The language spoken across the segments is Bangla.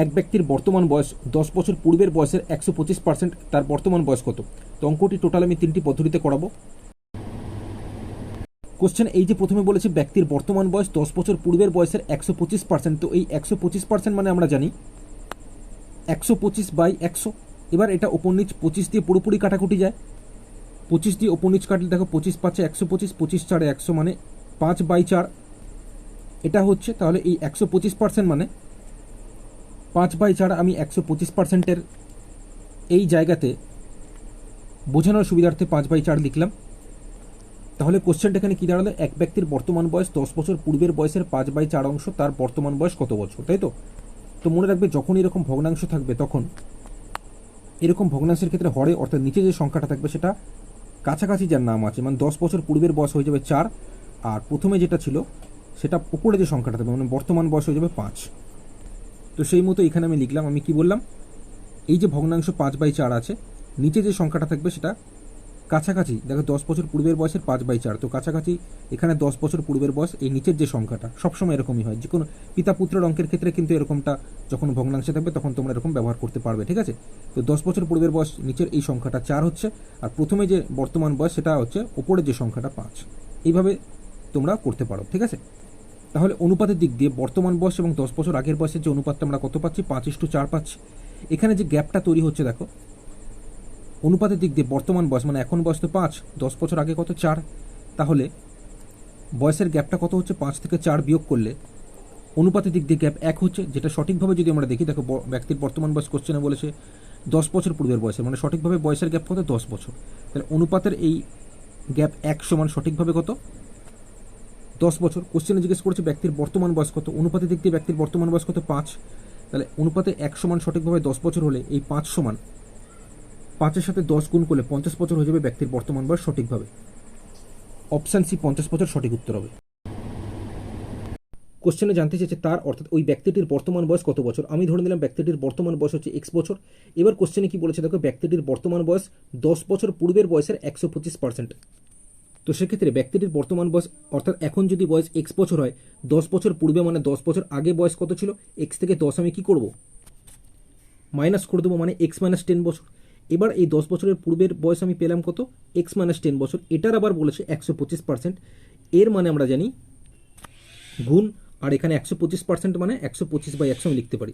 এক ব্যক্তির বর্তমান বয়স দশ বছর পূর্বের বয়সের একশো পঁচিশ পার্সেন্ট, তার বর্তমান বয়স কত? তো অঙ্কটি টোটাল আমি তিনটি পদ্ধতিতে করাবো। কোশ্চেন এই যে প্রথমে বলেছি ব্যক্তির বর্তমান বয়স দশ বছর পূর্বের বয়সের একশো পঁচিশ পার্সেন্ট, তো এই একশো পঁচিশ পার্সেন্ট মানে আমরা জানি একশো পঁচিশ বাই একশো। এবার এটা ওপর নিচ পঁচিশ দিয়ে পুরোপুরি কাটাকুটি যায়। পঁচিশ দিয়ে ওপর নিচ কাটলে দেখো পঁচিশ পাঁচে একশো পঁচিশ পঁচিশ চারে একশো মানে পাঁচ বাই চার। এটা হচ্ছে তাহলে এই একশো পঁচিশ পার্সেন্ট মানে পাঁচ বাই চার আমি একশো পঁচিশ পার্সেন্টের এই জায়গাতে বোঝানোর সুবিধার্থে পাঁচ বাই চার লিখলাম। তাহলে কোশ্চেনটা এখানে কী দাঁড়াল? এক ব্যক্তির বর্তমান বয়স দশ বছর, পূর্বের বয়সের পাঁচ বাই চার অংশ, তার বর্তমান বয়স কত বছর, তাই তো? তো মনে রাখবে, যখন এরকম ভগ্নাংশ থাকবে, তখন এরকম ভগ্নাংশের ক্ষেত্রে হরে, অর্থাৎ নিচে যে সংখ্যাটা থাকবে, সেটা কাছাকাছি যার নাম আছে মানে দশ বছর, পূর্বের বয়স হয়ে যাবে চার, আর প্রথমে যেটা ছিল, সেটা উপরে যে সংখ্যাটা থাকবে মানে বর্তমান বয়স হয়ে যাবে পাঁচ। তো সেই মতো এখানে আমি লিখলাম, আমি কি বললাম? এই যে ভগ্নাংশ পাঁচ বাই চার আছে, নিচে যে সংখ্যাটা থাকবে সেটা কাছাকাছি, দেখো দশ বছর পূর্বের বয়সের পাঁচ বাই চার, তো কাছাকাছি এখানে দশ বছর পূর্বের বয়স, এই নিচের যে সংখ্যাটা, সবসময় এরকমই হয়। যে কোনো পিতা পুত্রের অঙ্কের ক্ষেত্রে কিন্তু এরকমটা যখন ভগ্নাংশে থাকবে, তখন তোমরা এরকম ব্যবহার করতে পারবে, ঠিক আছে? তো দশ বছর পূর্বের বয়স, নিচের এই সংখ্যাটা চার হচ্ছে, আর প্রথমে যে বর্তমান বয়স, সেটা হচ্ছে ওপরের যে সংখ্যাটা পাঁচ। এইভাবে তোমরা করতে পারো, ঠিক আছে? তাহলে অনুপাতের দিক দিয়ে বর্তমান বয়স এবং দশ বছর আগের বয়সের যে অনুপাতটা আমরা কত পাচ্ছি? পাঁচ ইস্টু চার পাচ্ছি। এখানে যে গ্যাপটা তৈরি হচ্ছে, দেখো, অনুপাতের দিক দিয়ে বর্তমান বয়স মানে এখন বয়স তো পাঁচ, দশ বছর আগে কত? চার। তাহলে বয়সের গ্যাপটা কত হচ্ছে? পাঁচ থেকে চার বিয়োগ করলে অনুপাতের দিক দিয়ে গ্যাপ এক হচ্ছে, যেটা সঠিকভাবে যদি আমরা দেখি, দেখো ব্যক্তির বর্তমান বয়স কোশ্চেনে বলেছে, দশ বছর পূর্বের বয়সের মানে সঠিকভাবে বয়সের গ্যাপ কত? দশ বছর। তাহলে অনুপাতের এই গ্যাপ এক সমান সঠিকভাবে কত? দশ বছর কোশ্চেনে জিজ্ঞেস করেছে ব্যক্তির বর্তমান বয়স কত? অনুপাতে দিয়ে ব্যক্তির বর্তমান বয়স কত? পাঁচ। তাহলে অনুপাতে এক সমান সঠিকভাবে দশ বছর হলে এই পাঁচ সমান পাঁচের সাথে দশ গুণ করলে পঞ্চাশ বছর হয়ে যাবে ব্যক্তির বর্তমান বয়স সঠিকভাবে। অপশান সি পঞ্চাশ বছর সঠিক উত্তর হবে। কোশ্চেনে জানতে চেয়েছে তার, অর্থাৎ ওই ব্যক্তিটির বর্তমান বয়স কত বছর? আমি ধরে নিলাম ব্যক্তিটির বর্তমান বয়স হচ্ছে এক্স বছর। এবার কোশ্চেনে কি বলেছে দেখো? ব্যক্তিটির বর্তমান বয়স দশ বছর পূর্বের বয়সের একশো পঁচিশ পার্সেন্ট তো সেক্ষেত্রে ব্যক্তিটির বর্তমান বয়স, অর্থাৎ এখন যদি বয়স এক্স বছর হয়, দশ বছর পূর্বে মানে দশ বছর আগে বয়স কত ছিল? এক্স থেকে দশ আমি কী করব? মাইনাস করে দেবো মানে এক্স মাইনাস টেন বছর। এবার এই দশ বছরের পূর্বের বয়স আমি পেলাম কত? এক্স মাইনাস টেন বছর। এটার আবার বলেছে একশো পঁচিশ পার্সেন্ট এর মানে আমরা জানি গুণ, আর এখানে একশো পঁচিশ পার্সেন্ট মানে একশো পঁচিশ বাই একশো আমি লিখতে পারি।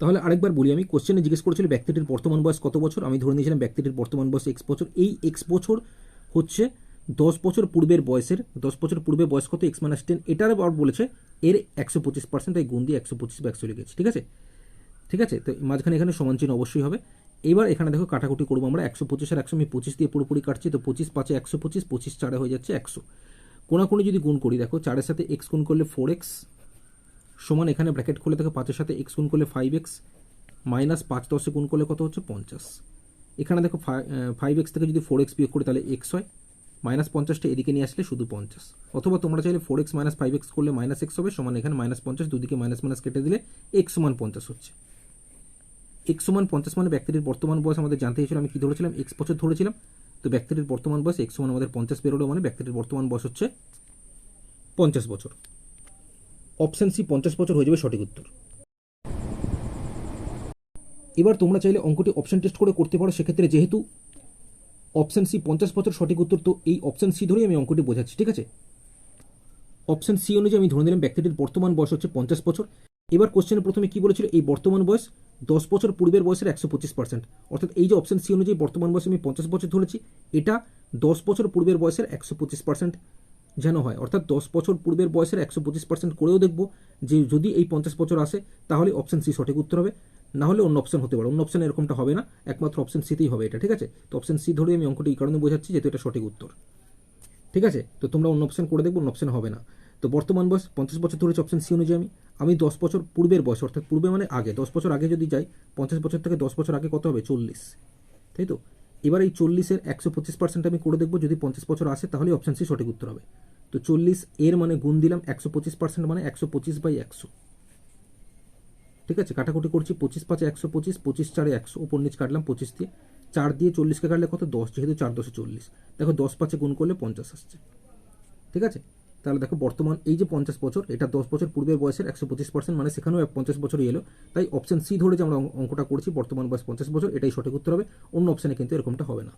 তাহলে আরেকবার বলি, আমি কোশ্চেনে জিজ্ঞেস করেছিল ব্যক্তিটির বর্তমান বয়স কত বছর? আমি ধরে নিয়েছিলাম ব্যক্তিটির বর্তমান বয়স এক্স বছর। এই এক্স বছর হচ্ছে দশ বছর পূর্বের বয়সের, দশ বছর পূর্বে বয়স কত? এক্স মাইনাস টেন এটার আবার বলেছে এর একশো পঁচিশ পার্সেন্ট তাই গুণ দিয়ে একশো পঁচিশ বা একশো লিখেছি, ঠিক আছে? ঠিক আছে? তো মাঝখানে এখানে সমান চিহ্ন অবশ্যই হবে। এবার এখানে দেখো কাটাকুটি করব আমরা, একশো পঁচিশ আর একশো, আমি পঁচিশ দিয়ে পুরোপুরি কাটছি, তো পঁচিশ পাঁচে একশো পঁচিশ পঁচিশ চারে হয়ে যাচ্ছে একশো। কোনাকুনি যদি গুণ করি, দেখো চারের সাথে এক্স গুণ করলে ফোর এক্স সমান এখানে ব্র্যাকেট খুলে দেখো পাঁচের সাথে এক্স গুণ করলে ফাইভ এক্স মাইনাস পাঁচ দশে গুণ করলে কত হচ্ছে পঞ্চাশ। এখানে দেখো ফাইভ এক্স থেকে যদি ফোর এক্স বিয়োগ করি, তাহলে এক্স হয়। মাইনাস পঞ্চাশটা এদিকে নিয়ে আসলে শুধু পঞ্চাশ। অথবা তোমরা চাইলে four X minus five X করলে মাইনাস এক্স হবে, সমান এখানে মাইনাস পঞ্চাশ, দুদিকে মাইনাস মাইনাস কেটে দিলে এক্স সমান পঞ্চাশ হচ্ছে। এক্স সমান পঞ্চাশ মানে ব্যক্তিটির বর্তমান বয়স আমাদের জানতে হয়েছিল, আমি কি ধরেছিলাম? এক্স বছর ধরেছিলাম। তো ব্যক্তিটির বর্তমান বয়স এক্স সমান আমাদের পঞ্চাশ বেরোলো মানে ব্যক্তিটির বর্তমান বয়স হচ্ছে পঞ্চাশ বছর। অপশন সি পঞ্চাশ বছর হয়ে যাবে সঠিক উত্তর। এবার তোমরা চাইলে অঙ্কটি অপশন টেস্ট করে করতে পারো, সেক্ষেত্রে যেহেতু অপশন সি পঞ্চাশ বছর সঠিক উত্তর তো এই অপশন সি ধরেই আমি অঙ্কটি বোঝাচ্ছি, ঠিক আছে? অপশন সি অনুযায়ী আমি ধরে নিলাম ব্যক্তিটির বর্তমান বয়স হচ্ছে পঞ্চাশ বছর। এবার কোশ্চেনে প্রথমে কি বলেছিল? এই বর্তমান বয়স দশ বছর পূর্বের বয়সের একশো পঁচিশ পার্সেন্ট অর্থাৎ এই যে অপশন সি অনুযায়ী বর্তমান বয়স আমি পঞ্চাশ বছর ধরেছি, এটা দশ বছর পূর্বের বয়সের একশো পঁচিশ পার্সেন্ট যেন হয়। অর্থাৎ দশ বছর পূর্বের বয়সের একশো পঁচিশ পার্সেন্ট করেও দেখব যে যদি এই পঞ্চাশ বছর আসে, তাহলে অপশন সি সঠিক উত্তর হবে। না হলে অন্য অপশন হতে পারে। অন্য অপশন এরকমটা হবে না। একমাত্র অপশন সিতেই হবে এটা, ঠিক আছে? তো অপশন সি ধরে আমি অঙ্কটি এই কারণে বোঝাচ্ছি যেহেতু এটা সঠিক উত্তর। ঠিক আছে? তো তোমরা অন্য অপশন করে দেখব, অন্য অপশন হবে না। তো বর্তমান বয়স পঞ্চাশ বছর ধরেছে অপশন সি অনুযায়ী আমি। আমি দশ বছর পূর্বের বয়স, অর্থাৎ পূর্বে মানে আগে। দশ বছর আগে যদি যাই, পঞ্চাশ বছর থেকে দশ বছর আগে কত হবে? চল্লিশ। তাই তো? এবার এই চল্লিশের একশো পঁচিশ পার্সেন্ট আমি করে দেখব। যদি পঞ্চাশ বছর আসে, তাহলে অপশন সি সঠিক উত্তর হবে। তো চল্লিশ এর মানে গুণ দিলাম একশো পঁচিশ পার্সেন্ট মানে একশো পঁচিশ বাই একশো। ঠিক আছে, কাটাকুটি করছি, পঁচিশ পাঁচে একশো পঁচিশ পঁচিশ চারে একশো, উপর নিচ কাটলাম পঁচিশ দিয়ে। চার দিয়ে চল্লিশকে কাটলে কত? দশ, যেহেতু চার দশে চল্লিশ। দেখো, দশ পাঁচে গুণ করলে পঞ্চাশ আসছে। ঠিক আছে? তাহলে দেখো, বর্তমান এই যে পঞ্চাশ বছর, এটা দশ বছর পূর্বের বয়সের একশো পঁচিশ পার্সেন্ট মানে সেখানেও পঞ্চাশ বছরই এলো। তাই অপশন সি ধরে যে আমরা অঙ্কটা করছি, বর্তমান বয়স পঞ্চাশ বছর, এটাই সঠিক উত্তর হবে। অন্য অপশানে কিন্তু এরকমটা হবে না।